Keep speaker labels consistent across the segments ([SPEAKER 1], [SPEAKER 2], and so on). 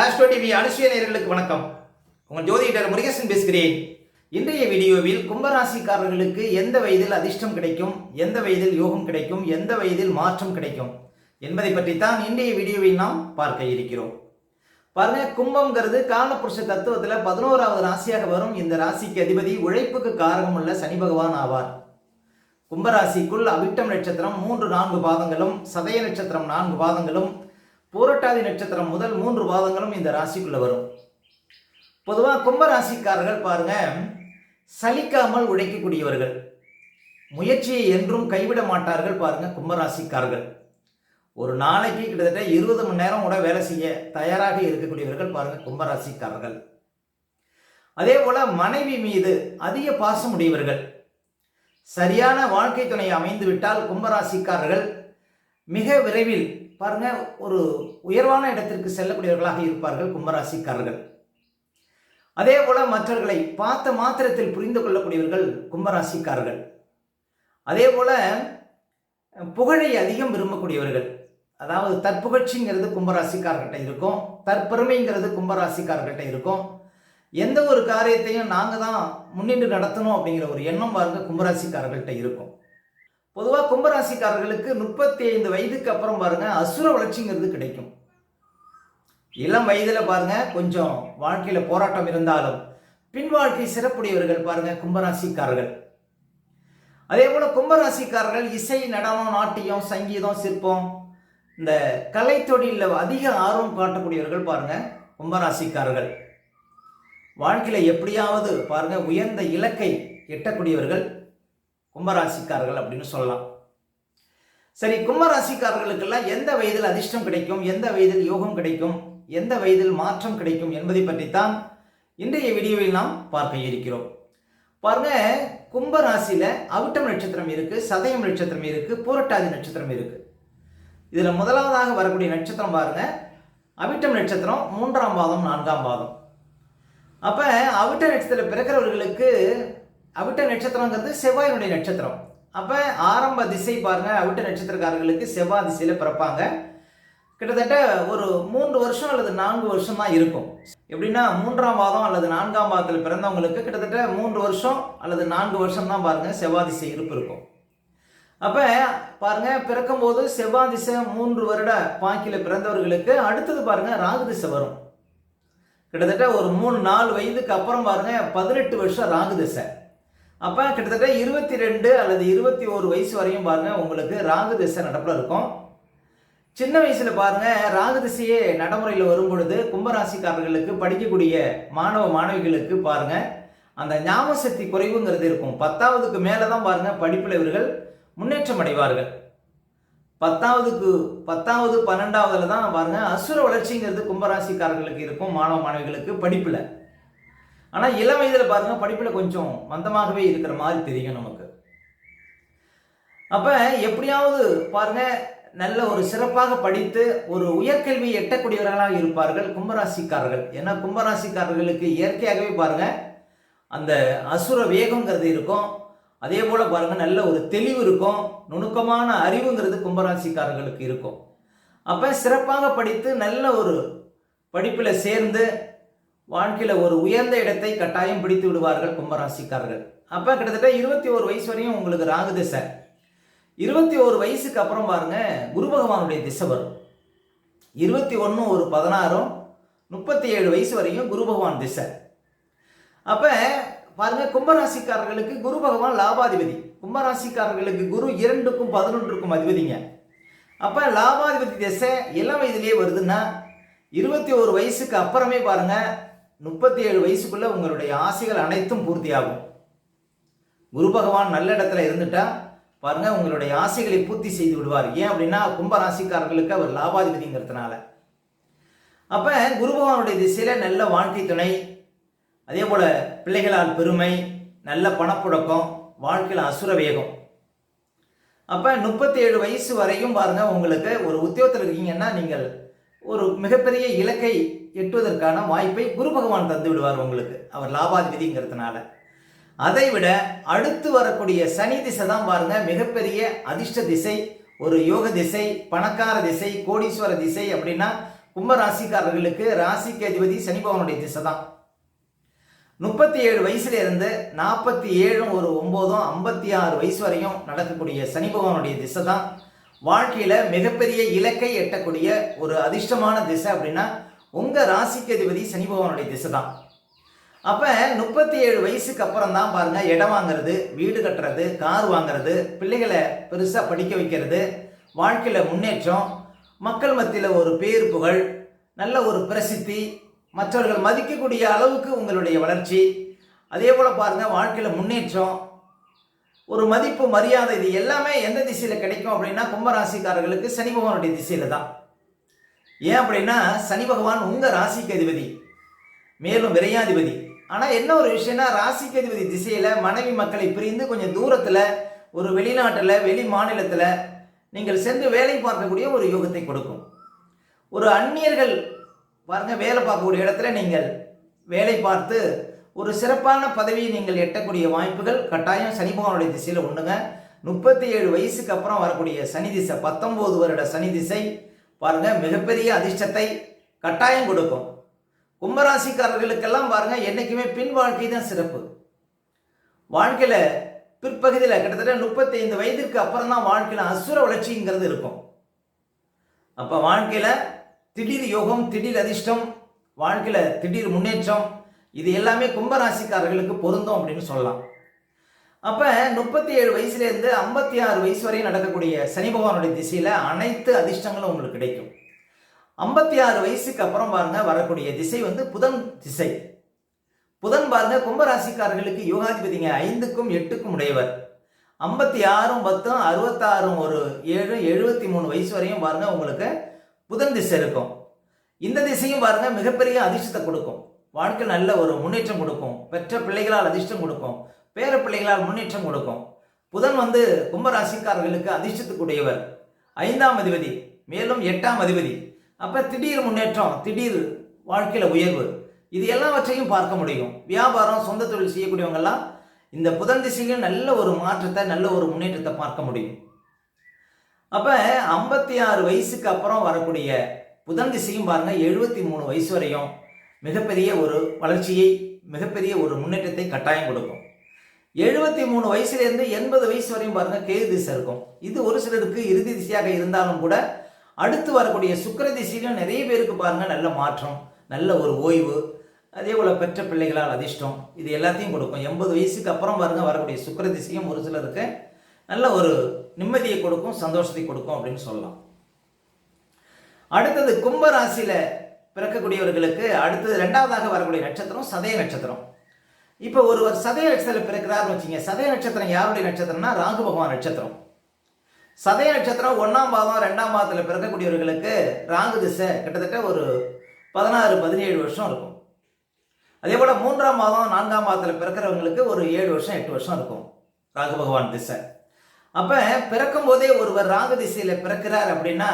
[SPEAKER 1] Astro TV அனுசுய நேர்களுக்கு வணக்கம். உங்கள் ஜோதிடர் முருகேசன் பேசுகிறேன். இன்றைய வீடியோவில் கும்பராசிக்காரர்களுக்கு எந்த வயதில் அதிர்ஷ்டம் கிடைக்கும் எந்த வயதில் யோகம் கிடைக்கும் எந்த வயதில் மாற்றம் கிடைக்கும் என்பதை பற்றித்தான் இன்றைய வீடியோவில் நாம் பார்க்க இருக்கிறோம். பாருங்க கும்பம்ங்கிறது காலபுருஷ தத்துவத்தில் பதினோராவது ராசியாக வரும். இந்த ராசிக்கு அதிபதி உழைப்புக்கு காரணம் உள்ள சனி பகவான் ஆவார். கும்பராசிக்குள் அவிட்டம் நட்சத்திரம் மூன்று நான்கு பாதங்களும் சதய நட்சத்திரம் நான்கு பாதங்களும் போரட்டாதி நட்சத்திரம் முதல் மூன்று பாதங்களும் இந்த ராசிக்குள்ள வரும். பொதுவாக கும்பராசிக்காரர்கள் பாருங்க சலிக்காமல் உழைக்கக்கூடியவர்கள். முயற்சியை என்றும் கைவிட மாட்டார்கள் பாருங்க கும்பராசிக்காரர்கள் ஒரு நாளைக்கு கிட்டத்தட்ட இருபது மணி நேரம் கூட வேலை செய்ய தயாராக இருக்கக்கூடியவர்கள் பாருங்க கும்பராசிக்காரர்கள் அதே போல மனைவி மீது அதிக பாசம் உடையவர்கள். சரியான வாழ்க்கை துணை அமைந்துவிட்டால் கும்பராசிக்காரர்கள் மிக விரைவில் பாருங்க ஒரு உயர்வான இடத்திற்கு செல்லக்கூடியவர்களாக இருப்பார்கள் கும்பராசிக்காரர்கள். அதே போல மற்றவர்களை பார்த்த மாத்திரத்தில் புரிந்து கொள்ளக்கூடியவர்கள் கும்பராசிக்காரர்கள். அதே போல புகழை அதிகம் விரும்பக்கூடியவர்கள். அதாவது தற்புகழ்ச்சிங்கிறது கும்பராசிக்காரர்கிட்ட இருக்கும் தற்பெருமைங்கிறது கும்பராசிக்காரர்கிட்ட இருக்கும். எந்த ஒரு காரியத்தையும் நாங்கள் தான் முன்னின்று நடத்தணும் அப்படிங்கிற ஒரு எண்ணம் பாருங்க கும்பராசிக்காரர்கள்ட்ட இருக்கும். பொதுவாக கும்பராசிக்காரர்களுக்கு முப்பத்தி ஐந்து வயதுக்கு அப்புறம் பாருங்க அசுர வளர்ச்சிங்கிறது கிடைக்கும். இளம் வயதில் பாருங்க கொஞ்சம் வாழ்க்கையில் போராட்டம் இருந்தாலும் பின் வாழ்க்கை சிறப்புடையவர்கள் பாருங்க கும்பராசிக்காரர்கள். அதே போல கும்பராசிக்காரர்கள் இசை நடனம் நாட்டியம் சங்கீதம் சிற்பம் இந்த கலை தொழிலில் அதிக ஆர்வம் காட்டக்கூடியவர்கள் பாருங்க கும்பராசிக்காரர்கள். வாழ்க்கையில் எப்படியாவது பாருங்க உயர்ந்த இலக்கை எட்டக்கூடியவர்கள் கும்பராசிக்காரர்கள் அப்படின்னு சொல்லலாம். சரி கும்பராசிக்காரர்களுக்கெல்லாம் எந்த வயதில் அதிர்ஷ்டம் கிடைக்கும்? எந்த வயதில் யோகம் கிடைக்கும்? எந்த வயதில் மாற்றம் கிடைக்கும் என்பதை பற்றித்தான் இன்றைய வீடியோவில் நாம் பார்க்க இருக்கிறோம். பாருங்க கும்ப ராசியில அவிட்டம் நட்சத்திரம் இருக்கு சதயம் நட்சத்திரம் இருக்கு பூரட்டாதி நட்சத்திரம் இருக்கு. இதுல முதலாவதாக வரக்கூடிய நட்சத்திரம் பாருங்க அவிட்டம் நட்சத்திரம் மூன்றாம் பாதம் நான்காம் பாதம். அப்ப அவிட்ட நட்சத்திரத்தில் பிறக்கிறவர்களுக்கு அவிட்ட நட்சத்திரங்கிறது செவ்வாயினுடைய நட்சத்திரம். அப்போ ஆரம்ப திசை பாருங்க அவிட்ட நட்சத்திரக்காரர்களுக்கு செவ்வாய் திசையில் பிறப்பாங்க. கிட்டத்தட்ட ஒரு மூன்று வருஷம் அல்லது நான்கு வருஷம் தான் இருக்கும். எப்படின்னா மூன்றாம் மாதம் அல்லது நான்காம் மாதத்தில் பிறந்தவங்களுக்கு கிட்டத்தட்ட மூன்று வருஷம் அல்லது நான்கு வருஷம் தான் பாருங்க செவ்வாய் திசை இருப்பு இருக்கும். அப்போ பாருங்க பிறக்கும்போது செவ்வாய் திசை மூன்று வருட பாக்கியில் பிறந்தவர்களுக்கு அடுத்தது பாருங்க ராகு திசை வரும். கிட்டத்தட்ட ஒரு மூணு நாலு வயதுக்கு அப்புறம் பாருங்க பதினெட்டு வருஷம் ராகு திசை. அப்போ கிட்டத்தட்ட இருபத்தி ரெண்டு அல்லது இருபத்தி ஒரு வயசு வரையும் பாருங்கள் உங்களுக்கு ராகு திசை நடப்பில் இருக்கும். சின்ன வயசில் பாருங்கள் ராகு திசையே நடைமுறையில் வரும் பொழுது கும்பராசிக்காரர்களுக்கு படிக்கக்கூடிய மாணவ மாணவிகளுக்கு பாருங்கள் அந்த ஞாபக சக்தி குறைவுங்கிறது இருக்கும். பத்தாவதுக்கு மேலே தான் பாருங்கள் படிப்பில் இவர்கள் முன்னேற்றம் அடைவார்கள். பத்தாவதுக்கு பத்தாவது பன்னெண்டாவதுல தான் பாருங்க அசுர வளர்ச்சிங்கிறது கும்பராசிக்காரர்களுக்கு இருக்கும் மாணவ மாணவிகளுக்கு படிப்பில். ஆனால் இளம் வயதில் பாருங்க படிப்பில் கொஞ்சம் மந்தமாகவே இருக்கிற மாதிரி தெரியும் நமக்கு. அப்போ எப்படியாவது பாருங்க நல்ல ஒரு சிறப்பாக படித்து ஒரு உயர்கல்வி எட்டக்கூடியவர்களாக இருப்பார்கள் கும்பராசிக்காரர்கள். ஏன்னா கும்பராசிக்காரர்களுக்கு இயற்கையாகவே பாருங்க அந்த அசுர வேகங்கிறது இருக்கும். அதே போல பாருங்க நல்ல ஒரு தெளிவு இருக்கும். நுணுக்கமான அறிவுங்கிறது கும்பராசிக்காரர்களுக்கு இருக்கும். அப்ப சிறப்பாக படித்து நல்ல ஒரு படிப்பில் சேர்ந்து வாழ்க்கையில் ஒரு உயர்ந்த இடத்தை கட்டாயம் பிடித்து விடுவார்கள் கும்பராசிக்காரர்கள். அப்போ கிட்டத்தட்ட இருபத்தி ஒரு வயசு வரையும் உங்களுக்கு ராகு திசை. இருபத்தி ஒரு வயசுக்கு அப்புறம் பாருங்க குரு பகவானுடைய திசை வரும். இருபத்தி ஒன்று ஒரு பதினாறும் முப்பத்தி ஏழு வயசு வரையும் குரு பகவான் திசை. அப்போ பாருங்க கும்பராசிக்காரர்களுக்கு குரு பகவான் லாபாதிபதி. கும்பராசிக்காரர்களுக்கு குரு இரண்டுக்கும் பதினொன்றுக்கும் அதிபதிங்க. அப்போ லாபாதிபதி திசை இளம் வயதிலேயே வருதுன்னா இருபத்தி ஒரு வயசுக்கு அப்புறமே பாருங்கள் முப்பத்தி ஏழு வயசுக்குள்ள உங்களுடைய ஆசைகள் அனைத்தும் பூர்த்தியாகும். குரு பகவான் நல்ல இடத்துல இருந்துட்டா பாருங்க உங்களுடைய ஆசைகளை பூர்த்தி செய்து விடுவார். ஏன் அப்படின்னா கும்பராசிக்காரர்களுக்கு அவர் லாபாதிபதிங்கிறதுனால. அப்ப குரு பகவானுடைய திசையில நல்ல வாழ்க்கை துணை அதே போல பிள்ளைகளால் பெருமை நல்ல பணப்புழக்கம் வாழ்க்கையில் அசுர வேகம். அப்ப முப்பத்தி ஏழு வயசு வரையும் பாருங்க உங்களுக்கு ஒரு உத்தியோகத்தில் இருக்கீங்கன்னா நீங்கள் ஒரு மிகப்பெரிய இலக்கை எட்டுவதற்கான வாய்ப்பை குரு பகவான் தந்து விடுவார் உங்களுக்கு. அவர் லாபாதிபதிங்கிறதுனால. அதை விட அடுத்து வரக்கூடிய சனி திசை தான் பாருங்க மிகப்பெரிய அதிர்ஷ்ட திசை ஒரு யோக திசை பணக்கார திசை கோடீஸ்வர திசை அப்படின்னா கும்ப ராசிக்காரர்களுக்கு ராசிக்கு அதிபதி சனி பகவானுடைய திசை தான். முப்பத்தி ஏழு வயசுல இருந்து நாற்பத்தி ஏழும் ஒரு ஒம்போதும் ஐம்பத்தி ஆறு வயசு வரையும் நடக்கக்கூடிய சனி பகவானுடைய திசை தான். வாழ்க்கையில மிகப்பெரிய இலக்கை எட்டக்கூடிய ஒரு அதிர்ஷ்டமான திசை அப்படின்னா உங்கள் ராசிக்கு அதிபதி சனி பகவானுடைய திசை தான். அப்போ முப்பத்தி ஏழு வயசுக்கு அப்புறம் தான் பாருங்கள் இடம் வாங்குறது வீடு கட்டுறது கார் வாங்குறது பிள்ளைகளை பெருசாக படிக்க வைக்கிறது வாழ்க்கையில் முன்னேற்றம் மக்கள் மத்தியில் ஒரு பேர் புகழ் நல்ல ஒரு பிரசித்தி மற்றவர்கள் மதிக்கக்கூடிய அளவுக்கு உங்களுடைய வளர்ச்சி. அதே போல் பாருங்கள் வாழ்க்கையில் முன்னேற்றம் ஒரு மதிப்பு மரியாதை இது எல்லாமே எந்த திசையில் கிடைக்கும் அப்படின்னா கும்பராசிக்காரர்களுக்கு சனி பகவானுடைய திசையில் தான். ஏன் அப்படின்னா சனி பகவான் உங்க ராசிக்கு அதிபதி மேலும் விரையாதிபதி. ஆனா என்ன ஒரு விஷயம்னா ராசிக்கு அதிபதி திசையில மனைவி மக்களை பிரிந்து கொஞ்சம் தூரத்துல ஒரு வெளிநாட்டுல வெளி மாநிலத்துல நீங்கள் சென்று வேலை பார்க்கக்கூடிய ஒரு யோகத்தை கொடுக்கும். ஒரு அந்நியர்கள் பாருங்க வேலை பார்க்கக்கூடிய இடத்துல நீங்கள் வேலை பார்த்து ஒரு சிறப்பான பதவியை நீங்கள் எட்டக்கூடிய வாய்ப்புகள் கட்டாயம் சனி பகவானுடைய திசையில் உண்டுங்க. முப்பத்தி ஏழு வயசுக்கு அப்புறம் வரக்கூடிய சனி திசை பத்தொன்பது வருட சனி திசை பாருங்க மிகப்பெரிய அதிர்ஷ்டத்தை கட்டாயம் கொடுக்கும். கும்பராசிக்காரர்களுக்கெல்லாம் பாருங்க என்றைக்குமே பின் வாழ்க்கை தான் சிறப்பு. வாழ்க்கையில பிற்பகுதியில் கிட்டத்தட்ட முப்பத்தி ஐந்து வயதிற்கு அப்புறம் தான் வாழ்க்கையில அசுர வளர்ச்சிங்கிறது இருக்கும். அப்ப வாழ்க்கையில திடீர் யோகம் திடீர் அதிர்ஷ்டம் வாழ்க்கையில திடீர் முன்னேற்றம் இது எல்லாமே கும்பராசிக்காரர்களுக்கு பொருந்தும் அப்படின்னு சொல்லலாம். அப்போ முப்பத்தி ஏழு வயசுலேருந்து ஐம்பத்தி ஆறு வயசு வரையும் நடக்கக்கூடிய சனி பகவானுடைய திசையில் அனைத்து அதிர்ஷ்டங்களும் உங்களுக்கு கிடைக்கும். ஐம்பத்தி ஆறு வயசுக்கு அப்புறம் பாருங்க வரக்கூடிய திசை வந்து புதன் திசை. புதன் பாருங்க கும்பராசிக்காரர்களுக்கு யோகாதிபதிங்க ஐந்துக்கும் எட்டுக்கும் உடையவர். ஐம்பத்தி ஆறும் பத்தும் அறுபத்தாறும் ஒரு ஏழு எழுபத்தி மூணு வயசு வரையும் பாருங்க உங்களுக்கு புதன் திசை இருக்கும். இந்த திசையும் பாருங்க மிகப்பெரிய அதிர்ஷ்டத்தை கொடுக்கும். வாழ்க்கை நல்ல ஒரு முன்னேற்றம் கொடுக்கும். பெற்ற பிள்ளைகளால் அதிர்ஷ்டம் கொடுக்கும். பேர பிள்ளைகளால் முன்னேற்றம் கொடுக்கும். புதன் வந்து கும்பராசிக்காரர்களுக்கு அதிர்ஷ்டத்துக்குடையவர் ஐந்தாம் அதிபதி மேலும் எட்டாம் அதிபதி. அப்போ திடீர் முன்னேற்றம் திடீர் வாழ்க்கையில் உயர்வு. இது எல்லாவற்றையும் பார்க்க முடியும். வியாபாரம் சொந்த தொழில் செய்யக்கூடியவங்கெல்லாம் இந்த புதன் திசையில் நல்ல ஒரு மாற்றத்தை நல்ல ஒரு முன்னேற்றத்தை பார்க்க முடியும். அப்போ ஐம்பத்தி ஆறு வயசுக்கு அப்புறம் வரக்கூடிய புதன் திசையும் பாருங்க எழுபத்தி மூணு வயசு வரையும் மிகப்பெரிய ஒரு வளர்ச்சியை மிகப்பெரிய ஒரு முன்னேற்றத்தை கட்டாயம் கொடுக்கும். எழுபத்தி மூணு வயசுலேருந்து எண்பது வயசு வரையும் பாருங்க கேது திசை இருக்கும். இது ஒரு சிலருக்கு இறுதி திசையாக இருந்தாலும் கூட அடுத்து வரக்கூடிய சுக்கர திசையிலும் நிறைய பேருக்கு பாருங்க நல்ல மாற்றம் நல்ல ஒரு ஓய்வு அதே போல் பெற்ற பிள்ளைகளால் அதிர்ஷ்டம் இது எல்லாத்தையும் கொடுக்கும். எண்பது வயசுக்கு அப்புறம் பாருங்க வரக்கூடிய சுக்கர திசையும் ஒரு சிலருக்கு நல்ல ஒரு நிம்மதியை கொடுக்கும் சந்தோஷத்தை கொடுக்கும் அப்படின்னு சொல்லலாம். அடுத்தது கும்பராசியில் பிறக்கக்கூடியவர்களுக்கு அடுத்தது ரெண்டாவதாக வரக்கூடிய நட்சத்திரம் சதய நட்சத்திரம். இப்போ ஒருவர் சதய நட்சத்திரம் பிறக்கிறார்னு வச்சுங்க. சதய நட்சத்திரம் யாருடைய நட்சத்திரம்னா ராகு பகவான் நட்சத்திரம். சதய நட்சத்திரம் ஒன்றாம் பாதம் ரெண்டாம் பாதத்தில் பிறக்கக்கூடியவர்களுக்கு ராகு திசை கிட்டத்தட்ட ஒரு பதினாறு பதினேழு வருஷம் இருக்கும். அதே போல் மூன்றாம் மாதம் நான்காம் மாதத்தில் பிறக்கிறவங்களுக்கு ஒரு ஏழு வருஷம் எட்டு வருஷம் இருக்கும். ராகு பகவான் திசை. அப்போ பிறக்கும் போதே ஒருவர் ராகு திசையில் பிறக்கிறார் அப்படின்னா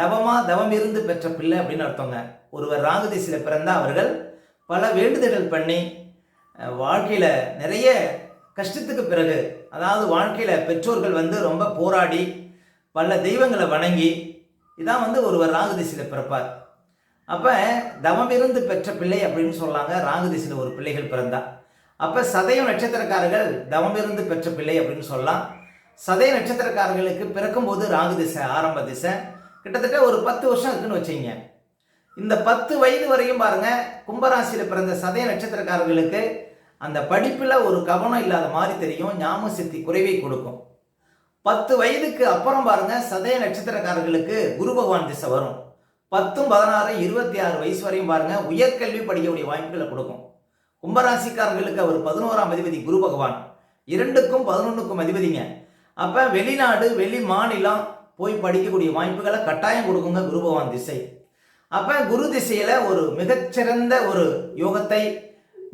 [SPEAKER 1] தவமாக தவம் இருந்து பெற்ற பிள்ளை அப்படின்னு அர்த்தங்க. ஒருவர் ராகு திசையில் பிறந்தால் அவர்கள் பல வேண்டுதல்கள் பண்ணி வாழ்க்கையில் நிறைய கஷ்டத்துக்கு பிறகு அதாவது வாழ்க்கையில் பெற்றோர்கள் வந்து ரொம்ப போராடி பல தெய்வங்களை வணங்கி இதான் வந்து ஒருவர் ராகு திசையில் பிறப்பார். அப்போ தவம் இருந்து பெற்ற பிள்ளை அப்படின்னு சொல்லாங்க ராகு திசையில் ஒரு பிள்ளைகள் பிறந்தா. அப்போ சதயம் நட்சத்திரக்காரர்கள் தவம் இருந்து பெற்ற பிள்ளை அப்படின்னு சொல்லலாம். சதய நட்சத்திரக்காரர்களுக்கு பிறக்கும்போது ராகு திசை ஆரம்ப திசை. கிட்டத்தட்ட ஒரு பத்து வருஷம் இருக்குன்னு வச்சுங்க இந்த பத்து வயது வரையும் பாருங்க கும்பராசியில் பிறந்த சதய நட்சத்திரக்காரர்களுக்கு அந்த படிப்பில் ஒரு கவனம் இல்லாத மாதிரி தெரியும் ஞாபக சக்தி குறைவை கொடுக்கும். பத்து வயதுக்கு அப்புறம் பாருங்க சதய நட்சத்திரக்காரர்களுக்கு குரு பகவான் திசை வரும். பத்தும் பதினாறு இருபத்தி ஆறு வயசு வரையும் பாருங்க உயர்கல்வி படிக்கக்கூடிய வாய்ப்புகளை கொடுக்கும். கும்பராசிக்காரர்களுக்கு அவர் பதினோராம் அதிபதி குரு பகவான். இரண்டுக்கும் பதினொன்றுக்கும் அதிபதிங்க. அப்போ வெளிநாடு வெளி மாநிலம் போய் படிக்கக்கூடிய வாய்ப்புகளை கட்டாயம் கொடுக்குங்க குரு பகவான் திசை. அப்போ குரு திசையில் ஒரு மிகச்சிறந்த ஒரு யோகத்தை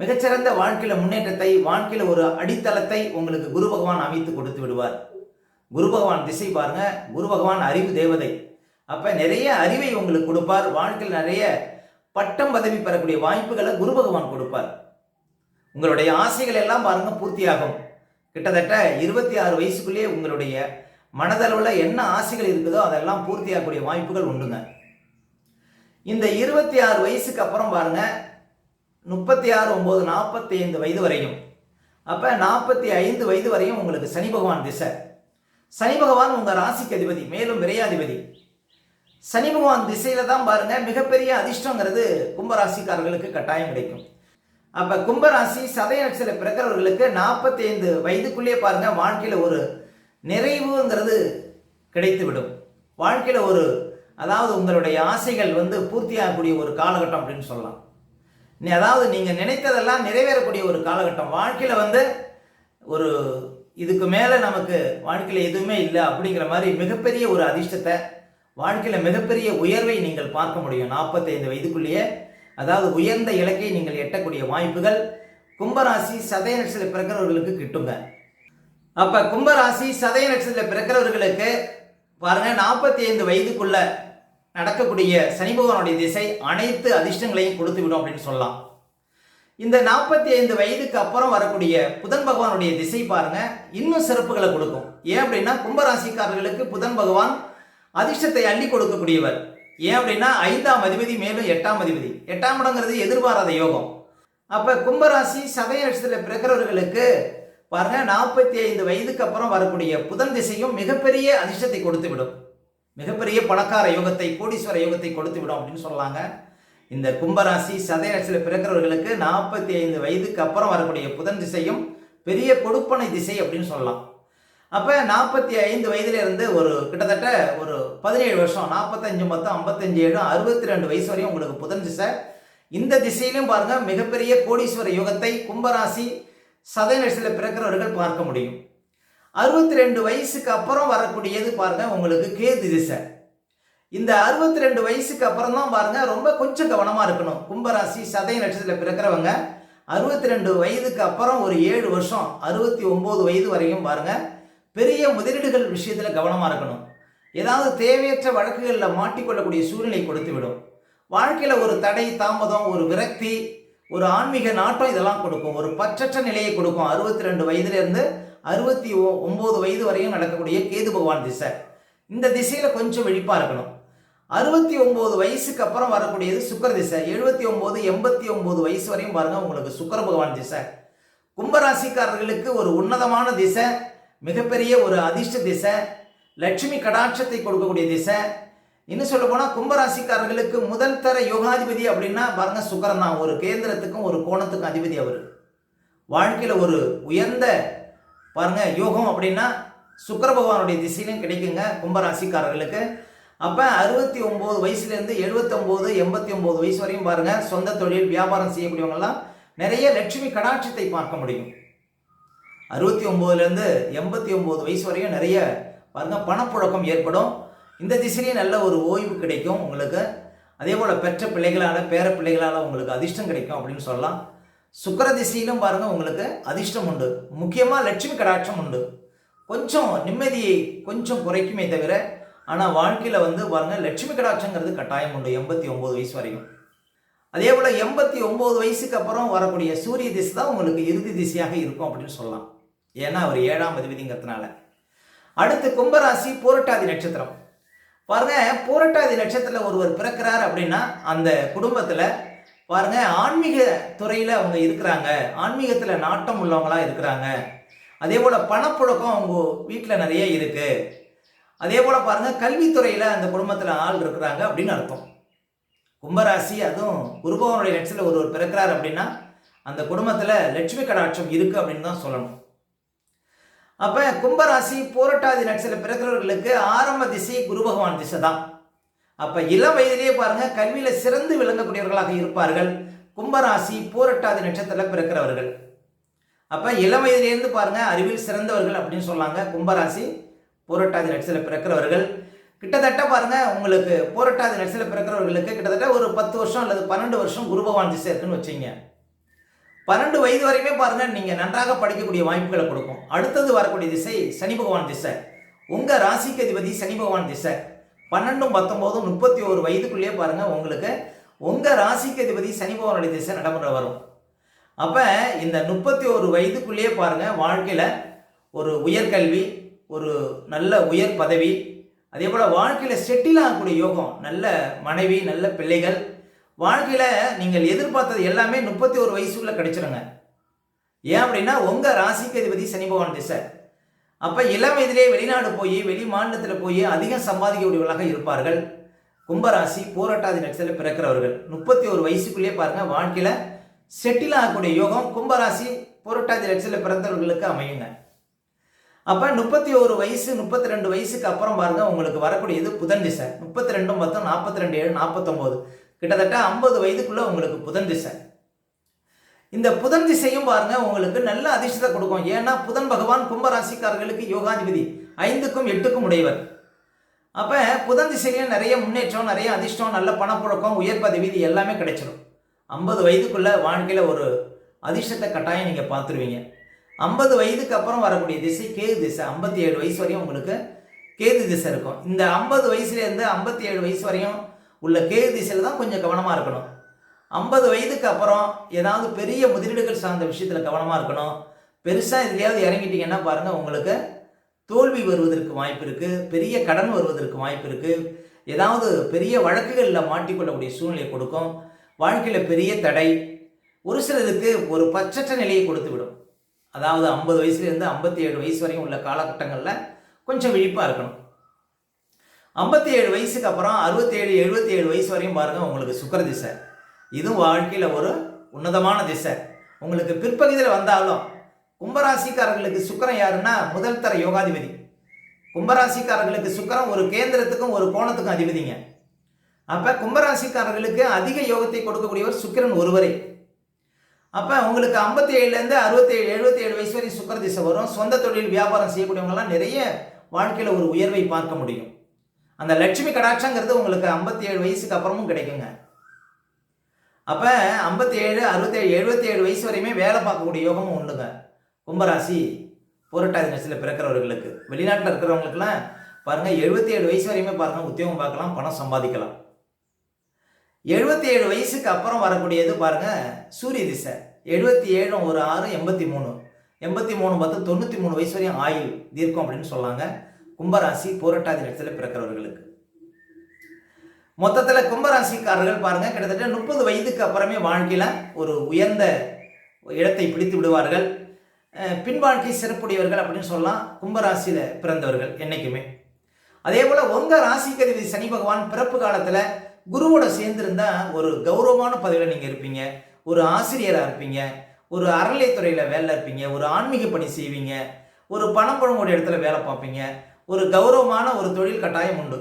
[SPEAKER 1] மிகச்சிறந்த வாழ்க்கையில முன்னேற்றத்தை வாழ்க்கையில ஒரு அடித்தளத்தை உங்களுக்கு குரு பகவான் அமைத்து கொடுத்து விடுவார். குரு பகவான் திசை பாருங்க குரு பகவான் அறிவு தேவதை. அப்ப நிறைய அறிவை உங்களுக்கு கொடுப்பார் வாழ்க்கையில் நிறைய பட்டம் பதவி பெறக்கூடிய வாய்ப்புகளை குரு பகவான் கொடுப்பார். உங்களுடைய ஆசைகள் எல்லாம் பாருங்க பூர்த்தியாகும். கிட்டத்தட்ட இருபத்தி ஆறு வயசுக்குள்ளேயே உங்களுடைய மனதளவில் என்ன ஆசைகள் இருக்குதோ அதெல்லாம் பூர்த்தியாகக்கூடிய வாய்ப்புகள் உண்டுங்க. இந்த இருபத்தி ஆறு வயசுக்கு அப்புறம் பாருங்க முப்பத்தி ஆறு ஒம்பது நாற்பத்தி ஐந்து வயது வரையும். அப்போ நாற்பத்தி ஐந்து வயது வரையும் உங்களுக்கு சனி பகவான் திசை. சனி பகவான் உங்கள் ராசிக்கு அதிபதி மேலும் விரையாதிபதி. சனி பகவான் திசையில தான் பாருங்க மிகப்பெரிய அதிர்ஷ்டங்கிறது கும்பராசிக்காரர்களுக்கு கட்டாயம் கிடைக்கும். அப்போ கும்பராசி சதய நட்சத்திர பிறக்கிறவர்களுக்கு நாற்பத்தி ஐந்து வயதுக்குள்ளேயே பாருங்க வாழ்க்கையில் ஒரு நிறைவுங்கிறது கிடைத்துவிடும். வாழ்க்கையில் ஒரு அதாவது உங்களுடைய ஆசைகள் வந்து பூர்த்தியாகக்கூடிய ஒரு காலகட்டம் அப்படின்னு சொல்லலாம். அதாவது நீங்கள் நினைத்ததெல்லாம் நிறைவேறக்கூடிய ஒரு காலகட்டம். வாழ்க்கையில் வந்து ஒரு இதுக்கு மேலே நமக்கு வாழ்க்கையில் எதுவுமே இல்லை அப்படிங்கிற மாதிரி மிகப்பெரிய ஒரு அதிர்ஷ்டத்தை வாழ்க்கையில் மிகப்பெரிய உயர்வை நீங்கள் பார்க்க முடியும். நாற்பத்தைந்து வயதுக்குள்ளேயே. அதாவது உயர்ந்த இலக்கை நீங்கள் எட்டக்கூடிய வாய்ப்புகள் கும்பராசி சதய நட்சத்திர பிறக்கிறவர்களுக்கு கிட்டுங்க. அப்போ கும்பராசி சதய நட்சத்திர பிறக்கிறவர்களுக்கு பாருங்கள் நாற்பத்தி ஐந்து வயதுக்குள்ள நடக்கக்கூடிய சனி பகவானுடைய திசை அனைத்து அதிர்ஷ்டங்களையும் கொடுத்து விடும் அப்படின்னு சொல்லலாம். இந்த நாற்பத்தி ஐந்து வயதுக்கு அப்புறம் வரக்கூடிய புதன் பகவானுடைய திசை பாருங்க இன்னும் சிறப்புகளை கொடுக்கும். ஏன் அப்படின்னா கும்பராசிக்காரர்களுக்கு புதன் பகவான் அதிர்ஷ்டத்தை அள்ளி கொடுக்கக்கூடியவர். ஏன் அப்படின்னா ஐந்தாம் அதிபதி மேலும் எட்டாம் அதிபதி. எட்டாம் இடங்கிறது எதிர்பாராத யோகம். அப்ப கும்பராசி சதய நட்சத்திர பிறக்கிறவர்களுக்கு பாருங்க நாற்பத்தி ஐந்து வயதுக்கு அப்புறம் வரக்கூடிய புதன் திசையும் மிகப்பெரிய அதிர்ஷ்டத்தை கொடுத்து விடும் மிகப்பெரிய பணக்கார யோகத்தை கோடீஸ்வர யோகத்தை கொடுத்து விடும் அப்படின்னு சொல்லலாங்க இந்த கும்பராசி சதயராசியில் பிறக்கிறவர்களுக்கு நாற்பத்தி ஐந்து வயதுக்கு அப்புறம் வரக்கூடிய புதன் திசையும் பெரிய கொடுப்பனை திசை அப்படின்னு சொல்லலாம். அப்போ நாற்பத்தி ஐந்து வயதுலேருந்து ஒரு கிட்டத்தட்ட ஒரு பதினேழு வருஷம் நாற்பத்தஞ்சு மொத்தம் ஐம்பத்தஞ்சு ஏழு அறுபத்தி ரெண்டு வயசு வரையும் உங்களுக்கு புதன் திசை. இந்த திசையிலும் பாருங்கள் மிகப்பெரிய கோடீஸ்வர யுகத்தை கும்பராசி சதய பிறக்கிறவர்கள் பார்க்க முடியும். அறுபத்தி ரெண்டு வயசுக்கு அப்புறம் வரக்கூடியது பாருங்க உங்களுக்கு கேது திசை. இந்த அறுபத்தி ரெண்டு வயசுக்கு அப்புறம் தான் பாருங்க ரொம்ப கொஞ்சம் கவனமா இருக்கணும். கும்பராசி சதய நட்சத்திரத்தில் பிறக்கிறவங்க அறுபத்தி ரெண்டு வயதுக்கு அப்புறம் ஒரு ஏழு வருஷம் அறுபத்தி ஒன்பது வயது வரையும் பாருங்க பெரிய முதலீடுகள் விஷயத்தில் கவனமாக இருக்கணும். ஏதாவது தேவையற்ற வழக்குகளில் மாட்டிக்கொள்ளக்கூடிய சூழ்நிலை கொடுத்து விடும் வாழ்க்கையில் ஒரு தடை தாமதம் ஒரு விரக்தி ஒரு ஆன்மீக நாட்டம் இதெல்லாம் கொடுக்கும். ஒரு பற்றற்ற நிலையை கொடுக்கும். அறுபத்தி ரெண்டு வயதுலேருந்து அறுபத்தி ஒம்பது வயது வரையும் நடக்கக்கூடிய கேது பகவான் திசை. இந்த திசையில் கொஞ்சம் விழிப்பாக இருக்கணும். அறுபத்தி ஒம்பது வயசுக்கு அப்புறம் வரக்கூடியது சுக்கர திசை. எழுபத்தி ஒம்பது எண்பத்தி ஒம்பது வயசு வரையும் பாருங்கள் உங்களுக்கு சுக்கர பகவான் திசை. கும்பராசிக்காரர்களுக்கு ஒரு உன்னதமான திசை மிகப்பெரிய ஒரு அதிர்ஷ்ட திசை லட்சுமி கடாட்சத்தை கொடுக்கக்கூடிய திசை. இன்னும் சொல்ல போனால் கும்பராசிக்காரர்களுக்கு முதல் தர யோகாதிபதி அப்படின்னா பாருங்க சுக்கரன் தான். ஒரு கேந்திரத்துக்கும் ஒரு கோணத்துக்கும் அதிபதி அவர். வாழ்க்கையில் ஒரு உயர்ந்த பாருங்கள் யோகம் அப்படின்னா சுக்கர பகவானுடைய திசையிலும் கிடைக்குங்க கும்பராசிக்காரர்களுக்கு. அப்போ அறுபத்தி ஒம்பது வயசுலேருந்து எழுபத்தொம்போது எண்பத்தி ஒம்பது வயசு வரையும் பாருங்கள் சொந்த தொழில் வியாபாரம் செய்யக்கூடியவங்கெல்லாம் நிறைய லட்சுமி கடாட்சத்தை பார்க்க முடியும். அறுபத்தி ஒம்போதுலேருந்து எண்பத்தி ஒம்பது வயசு வரையும் நிறைய பாருங்கள் பணப்புழக்கம் ஏற்படும். இந்த திசையிலேயே நல்ல ஒரு ஓய்வு கிடைக்கும் உங்களுக்கு. அதே போல் பெற்ற பிள்ளைகளால் பேர பிள்ளைகளால் உங்களுக்கு அதிர்ஷ்டம் கிடைக்கும் அப்படின்னு சொல்லலாம். சுக்கர திசையிலும் பாருங்க உங்களுக்கு அதிர்ஷ்டம் உண்டு. முக்கியமாக லட்சுமி கடாட்சம் உண்டு. கொஞ்சம் நிம்மதியை கொஞ்சம் குறைக்குமே தவிர ஆனால் வாழ்க்கையில் வந்து பாருங்க லட்சுமி கடாட்சங்கிறது கட்டாயம் உண்டு எண்பத்தி ஒம்பது வயசு வரையும். அதே போல் எண்பத்தி ஒம்பது வயசுக்கு அப்புறம் வரக்கூடிய சூரிய திசை தான் உங்களுக்கு இறுதி திசையாக இருக்கும் அப்படின்னு சொல்லலாம். ஏன்னா அவர் ஏழாம் அதிபதிங்கிறதுனால. அடுத்து கும்பராசி போரட்டாதி நட்சத்திரம். பாருங்க போரட்டாதி நட்சத்திரத்தில் ஒருவர் பிறக்கிறார் அப்படின்னா அந்த குடும்பத்தில் பாருங்க ஆன்மீக துறையில் அவங்க இருக்கிறாங்க. ஆன்மீகத்தில் நாட்டம் உள்ளவங்களாக இருக்கிறாங்க. அதே போல் பணப்புழக்கம் அவங்க வீட்டில் நிறைய இருக்கு. அதே போல் பாருங்க கல்வித்துறையில் அந்த குடும்பத்தில் ஆள் இருக்கிறாங்க அப்படின்னு அர்த்தம். கும்பராசி அதுவும் குருபவனுடைய லட்சத்தில் ஒருவர் பிறக்கிறார் அப்படின்னா அந்த குடும்பத்தில் லட்சுமி கடாட்சம் இருக்குது அப்படின்னு தான் சொல்லணும். அப்போ கும்பராசி போரட்டாதி நட்சத்திர பிறக்கிறவர்களுக்கு ஆரம்ப திசை குரு பகவான் திசை தான். அப்ப இளம் வயதிலேயே பாருங்க கல்வியில சிறந்து விளங்கக்கூடியவர்களாக இருப்பார்கள். கும்பராசி போரட்டாதி நட்சத்திரத்தில் பிறக்கிறவர்கள். அப்ப இளம் வயதிலேருந்து பாருங்க அறிவில் சிறந்தவர்கள் அப்படின்னு சொல்லாங்க. கும்பராசி போரட்டாதி நட்சத்திரத்தில் பிறக்கிறவர்கள். கிட்டத்தட்ட பாருங்க உங்களுக்கு போரட்டாதி நட்சத்திரத்தில் பிறக்கிறவர்களுக்கு கிட்டத்தட்ட ஒரு பத்து வருஷம் அல்லது பன்னெண்டு வருஷம் குருபவான் திசை இருக்குன்னு வச்சுங்க பன்னெண்டு வயது வரையுமே பாருங்க நீங்க நன்றாக படிக்கக்கூடிய வாய்ப்புகளை கொடுக்கும். அடுத்தது வரக்கூடிய திசை சனி பகவான் திசை. உங்க ராசிக்கு அதிபதி சனி பகவான் திசை. பன்னெண்டும் பத்தொம்போதும் முப்பத்தி ஒரு வயதுக்குள்ளேயே பாருங்கள் உங்களுக்கு உங்கள் ராசிக்கு அதிபதி சனி பகவானுடைய திசை நடைமுறை வரும். அப்போ இந்த முப்பத்தி ஒரு வயதுக்குள்ளேயே பாருங்கள் வாழ்க்கையில் ஒரு உயர்கல்வி ஒரு நல்ல உயர் பதவி அதே போல் வாழ்க்கையில் செட்டில் ஆகக்கூடிய யோகம் நல்ல மனைவி நல்ல பிள்ளைகள் வாழ்க்கையில் நீங்கள் எதிர்பார்த்தது எல்லாமே முப்பத்தி ஒரு வயசுக்குள்ளே கிடைச்சிருங்க. ஏன் அப்படின்னா உங்கள் ராசிக்கு அதிபதி சனி பகவான் திசை. அப்போ இளம் வயதிலே வெளிநாடு போய் வெளி மாநிலத்தில் போய் அதிகம் சம்பாதிக்கக்கூடியவர்களாக இருப்பார்கள். கும்பராசி போராட்டாதி நட்சத்திரத்தில் பிறக்கிறவர்கள். முப்பத்தி ஒரு வயசுக்குள்ளேயே பாருங்கள் வாழ்க்கையில் செட்டில் ஆகக்கூடிய யோகம் கும்பராசி போராட்டாதி நட்சத்திரத்தில் பிறந்தவர்களுக்கு அமையுங்க. அப்போ முப்பத்தி ஒரு வயசு முப்பத்தி ரெண்டு வயசுக்கு அப்புறம் பாருங்க உங்களுக்கு வரக்கூடியது புதன் திசை. முப்பத்தி ரெண்டும் மொத்தம் நாற்பத்தி ரெண்டு ஏழு நாற்பத்தொம்போது கிட்டத்தட்ட ஐம்பது வயதுக்குள்ள உங்களுக்கு புதன் திசை. இந்த புதன் திசையும் பாருங்க உங்களுக்கு நல்ல அதிர்ஷ்டத்தை கொடுக்கும். ஏன்னா புதன் பகவான் கும்பராசிக்காரர்களுக்கு யோகாதிபதி ஐந்துக்கும் எட்டுக்கும் உடையவர். அப்போ புதன் திசையிலையும் நிறைய முன்னேற்றம் நிறைய அதிர்ஷ்டம் நல்ல பணப்புழக்கம் உயர் பதவி இது எல்லாமே கிடைச்சிடும் ஐம்பது வயதுக்குள்ள வாழ்க்கையில் ஒரு அதிர்ஷ்டத்தை கட்டாயம் நீங்கள் பார்த்துருவீங்க. ஐம்பது வயதுக்கு அப்புறம் வரக்கூடிய திசை கேது திசை. ஐம்பத்தி ஏழு வயசு வரையும் உங்களுக்கு கேது திசை இருக்கும். இந்த ஐம்பது வயசுலேருந்து ஐம்பத்தி ஏழு வயசு வரையும் உள்ள கேது திசையில் தான் கொஞ்சம் கவனமாக இருக்கணும். ஐம்பது வயதுக்கு அப்புறம் ஏதாவது பெரிய முதலீடுகள் சார்ந்த விஷயத்தில் கவனமாக இருக்கணும். பெருசாக இதுலையாவது இறங்கிட்டீங்கன்னா பாருங்கள் உங்களுக்கு தோல்வி வருவதற்கு வாய்ப்பு இருக்குது பெரிய கடன் வருவதற்கு வாய்ப்பு இருக்குது ஏதாவது பெரிய வழக்குகளில் மாட்டிக்கொள்ளக்கூடிய சூழ்நிலை கொடுக்கும். வாழ்க்கையில் பெரிய தடை. ஒரு சிலருக்கு ஒரு பச்சற்ற நிலையை கொடுத்து விடும் அதாவது ஐம்பது வயசுலேருந்து ஐம்பத்தி ஏழு வயசு வரையும் உள்ள காலகட்டங்களில் கொஞ்சம் விழிப்பாக இருக்கணும். ஐம்பத்தி ஏழு வயசுக்கு அப்புறம் அறுபத்தேழு எழுபத்தி ஏழு வயசு வரையும் பாருங்கள் உங்களுக்கு சுக்கரதிசை. இதுவும் வாழ்க்கையில் ஒரு உன்னதமான திசை. உங்களுக்கு பிற்பகுதியில் வந்தாலும் கும்பராசிக்காரர்களுக்கு சுக்கரம் யாருன்னா முதல் தர யோகாதிபதி. கும்பராசிக்காரர்களுக்கு சுக்கரம் ஒரு கேந்திரத்துக்கும் ஒரு கோணத்துக்கும் அதிபதிங்க. அப்போ கும்பராசிக்காரர்களுக்கு அதிக யோகத்தை கொடுக்கக்கூடியவர் சுக்கிரன் ஒருவரே. அப்போ உங்களுக்கு ஐம்பத்தி ஏழுலேருந்து அறுபத்தி ஏழு எழுபத்தி ஏழு வயசு வரை சுக்கர திசை வரும். சொந்த தொழில் வியாபாரம் செய்யக்கூடியவங்கலாம் நிறைய வாழ்க்கையில் ஒரு உயர்வை பார்க்க முடியும். அந்த லட்சுமி கடாட்சங்கிறது உங்களுக்கு ஐம்பத்தி ஏழு வயசுக்கு அப்புறமும் கிடைக்குங்க. அப்போ ஐம்பத்தி ஏழு அறுபத்தேழு எழுபத்தி ஏழு வயசு வரையுமே வேலை பார்க்கக்கூடிய யோகமும் உண்டுங்க கும்பராசி புரட்டாதி நட்சத்திரத்தில் பிறக்கிறவர்களுக்கு வெளிநாட்டில் இருக்கிறவங்களுக்குலாம் பாருங்கள் எழுபத்தி ஏழு வயசு வரையுமே பாருங்கள் உத்தியோகம் பார்க்கலாம் பணம் சம்பாதிக்கலாம். எழுபத்தி ஏழு வயசுக்கு அப்புறம் வரக்கூடியது பாருங்கள் சூரிய திசை. எழுபத்தி ஏழு ஒரு ஆறு எண்பத்தி மூணு எண்பத்தி மூணு பத்து தொண்ணூற்றி மூணு வயசு வரையும் ஆயுள் தீர்க்கம் அப்படின்னு சொல்லாங்க. கும்பராசி போராட்டாதி நட்சத்திரத்தில் பிறக்கிறவர்களுக்கு. மொத்தத்தில் கும்பராசிக்காரர்கள் பாருங்கள் கிட்டத்தட்ட முப்பது வயதுக்கு அப்புறமே வாழ்க்கையில் ஒரு உயர்ந்த இடத்தை பிடித்து விடுவார்கள். பின் வாழ்க்கை சிறப்புடையவர்கள் அப்படின்னு சொல்லலாம் கும்பராசியில் பிறந்தவர்கள் என்றைக்குமே அதே போல் உங்கள் ராசிக்கதிபதி சனி பகவான் பிறப்பு காலத்தில் குருவோட சேர்ந்துருந்தால் ஒரு கௌரவமான பதவியில் நீங்கள் இருப்பீங்க. ஒரு ஆசிரியராக இருப்பீங்க. ஒரு அறநிலைத்துறையில் வேலை இருப்பீங்க. ஒரு ஆன்மீக பணி செய்வீங்க. ஒரு பணம் புழங்குடைய இடத்துல வேலை பார்ப்பீங்க. ஒரு கௌரவமான ஒரு தொழில் கட்டாயம் உண்டு.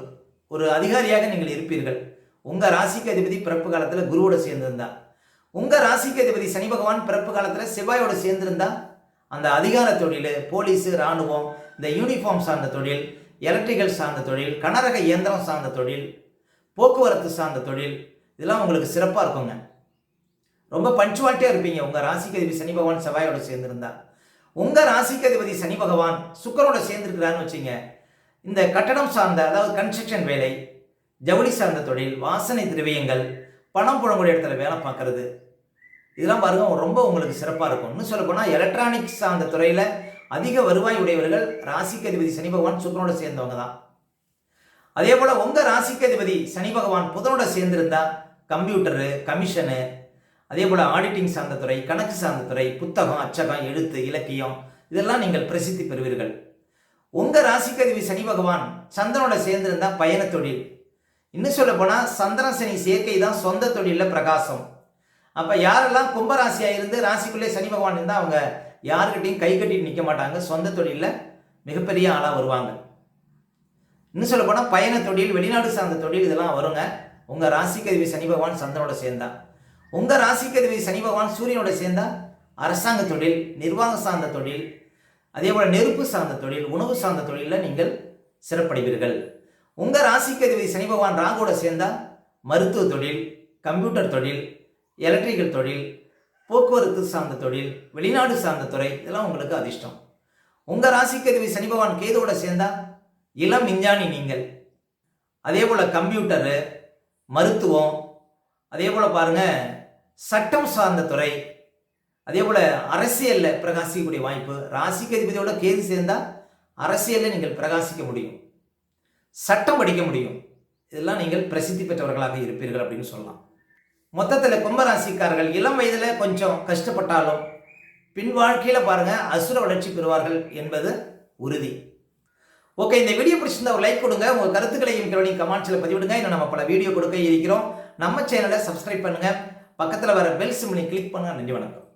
[SPEAKER 1] ஒரு அதிகாரியாக நீங்கள் இருப்பீர்கள். உங்கள் ராசிக்கு அதிபதி பிறப்பு காலத்தில் குருவோட சேர்ந்திருந்தா. உங்கள் ராசிக்கு அதிபதி சனி பகவான் பிறப்பு காலத்தில் செவ்வாயோட சேர்ந்திருந்தா அந்த அதிகார தொழில் போலீஸு இராணுவம் இந்த யூனிஃபார்ம் சார்ந்த தொழில் எலக்ட்ரிக்கல் சார்ந்த தொழில் கனரக இயந்திரம் சார்ந்த தொழில் போக்குவரத்து சார்ந்த தொழில் இதெல்லாம் உங்களுக்கு சிறப்பாக இருக்குங்க. ரொம்ப பஞ்சுவாலிட்டியாக இருப்பீங்க. உங்கள் ராசிக்கு அதிபதி சனி பகவான் செவ்வாயோட சேர்ந்துருந்தா. உங்கள் ராசிக்கு அதிபதி சனி பகவான் சுக்கரோட சேர்ந்துருக்கிறான்னு வச்சுங்க இந்த கட்டடம் சார்ந்த அதாவது கன்ஸ்ட்ரக்ஷன் வேலை ஜவுளி சார்ந்த தொழில் வாசனை திரவியங்கள் பணம் புழங்குடைய இடத்துல வேலை பார்க்கறது. இதெல்லாம் பாருங்க ரொம்ப உங்களுக்கு சிறப்பாக இருக்கும் இன்னும் சொல்லப்போனால் எலக்ட்ரானிக்ஸ் சார்ந்த துறையில் அதிக வருவாய் உடையவர்கள் ராசிக்கு அதிபதி சனி பகவான் சுக்கரனோட சேர்ந்தவங்க தான். அதே போல் உங்கள் ராசிக்கு அதிபதி சனி பகவான் புதனோட சேர்ந்திருந்தா கம்ப்யூட்டரு கமிஷனு அதே போல் ஆடிட்டிங் சார்ந்த துறை கணக்கு சார்ந்த துறை புத்தகம் அச்சகம் எழுத்து இலக்கியம் இதெல்லாம் நீங்கள் பிரசித்தி பெறுவீர்கள். உங்கள் ராசிக்கு சனி பகவான் சந்திரனோட சேர்ந்திருந்தா பயண தொழில். இன்னும் சொல்ல போனால் சந்திரன் சனி சேர்க்கை தான் சொந்த தொழிலில் பிரகாசம். அப்போ யாரெல்லாம் கும்பராசியாக இருந்து ராசிக்குள்ளே சனி பகவான் இருந்தால் அவங்க யாருக்கிட்டையும் கை கட்டிட்டு நிற்க மாட்டாங்க. சொந்த தொழிலில் மிகப்பெரிய ஆளாக வருவாங்க. இன்னும் சொல்ல போனால் பயண தொழில் வெளிநாடு சார்ந்த தொழில் இதெல்லாம் வருங்க. உங்கள் ராசிக்கதிவி சனி பகவான் சந்திரனோட சேர்ந்தா. உங்கள் ராசிக்கதிவி சனி பகவான் சூரியனோட சேர்ந்தா அரசாங்க தொழில் நிர்வாகம் சார்ந்த தொழில் அதே போல் நெருப்பு சார்ந்த தொழில் உணவு சார்ந்த தொழிலில் நீங்கள் சிறப்படைவீர்கள். உங்கள் ராசிக்கதிவி சனி பகவான் ராகோட சேர்ந்தால் மருத்துவ தொழில் கம்ப்யூட்டர் தொழில் எலக்ட்ரிக்கல் தொழில் போக்குவரத்து சார்ந்த தொழில் வெளிநாடு சார்ந்த துறை இதெல்லாம் உங்களுக்கு அதிர்ஷ்டம். உங்கள் ராசிக்கதிவி சனி பகவான் கேதோட சேர்ந்தால் இளம் விஞ்ஞானி நீங்கள். அதே போல் கம்ப்யூட்டரு மருத்துவம் அதே போல் பாருங்கள் சட்டம் சார்ந்த துறை அதே போல் அரசியலில் பிரகாசிக்கக்கூடிய வாய்ப்பு ராசிக்கு அதிபதியோட கேது சேர்ந்தால் அரசியலில் நீங்கள் பிரகாசிக்க முடியும். சட்டம் படிக்க முடியும். இதெல்லாம் நீங்கள் பிரசித்தி பெற்றவர்களாக இருப்பீர்கள் அப்படின்னு சொல்லலாம். மொத்தத்தில் கும்பராசிக்காரர்கள் இளம் வயதில் கொஞ்சம் கஷ்டப்பட்டாலும் பின் வாழ்க்கையில் பாருங்கள் அசுர வளர்ச்சி பெறுவார்கள் என்பது உறுதி. ஓகே இந்த வீடியோ பிடிச்சிருந்தா ஒரு லைக் கொடுங்க. உங்கள் கருத்துக்களையும் கவனி கமெண்ட்ஸில் பதிவிடுங்க. இன்னும் நம்ம பல வீடியோ கொடுக்க இருக்கிறோம். நம்ம சேனலை சப்ஸ்கிரைப் பண்ணுங்கள் பக்கத்தில் வர பெல் சிம்னி கிளிக் பண்ணுங்கள் நன்றி வணக்கம்.